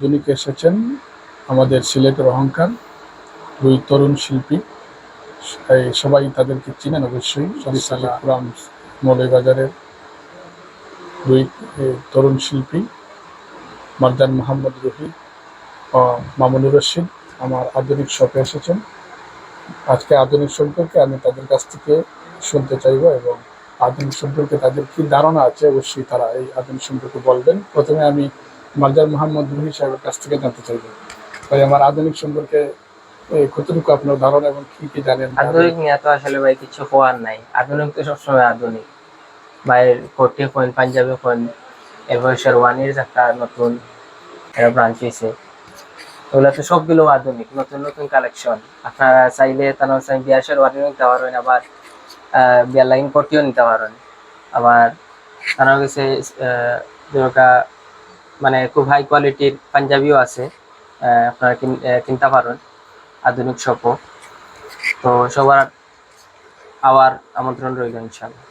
আধুনিক এসেছেন আমাদের সিলেটের অহংকার দুই তরুণ শিল্পী এই সবাই তাদেরকে চিনেন অবশ্যই গ্রাম মৌলবাজারের দুই তরুণ শিল্পী মারজান মোহাম্মদ রুহি ও মামুনুর রশিদ আমার আধুনিক শপে এসেছেন। আজকে আধুনিক সম্পর্কে আমি তাদের কাছ থেকে শুনতে চাইব এবং আধুনিক সম্পর্কে তাদের কি ধারণা আছে অবশ্যই তারা এই আধুনিক সম্পর্কে বলবেন। প্রথমে আমি মারজান মোহাম্মদ রুহি সাহেবের কাছ থেকে জানতে চাইব। ভাই, আমার আধুনিক সম্পর্কে কতটুকু আপনার ধারণা এবং কি কি জানেন? আধুনিক নিয়ে তো আসলে ভাই কিছু হওয়ার নাই। আধুনিক তো সবসময় আধুনিক। ভাইয়ের কোটি কইন পাঞ্জাবি কইন এরপর শেরওয়ানির একটা নতুন একটা ব্রাঞ্চ হয়েছে। ওগুলো তো সবগুলো আধুনিক, নতুন নতুন কালেকশন আপনারা চাইলে তারা চাই বিয়ার শেরওয়ানিও নিতে পারবেন, আবার বিয়ার লাইন কোটিও নিতে পারবেন। আবার তারা কাছে যেটা মানে খুব হাই কোয়ালিটির পাঞ্জাবিও আছে আপনারা কিন- কিনতে পারেন আধুনিক শপ তো সবার আবার আমন্ত্রণ রইল ইনশাল্লাহ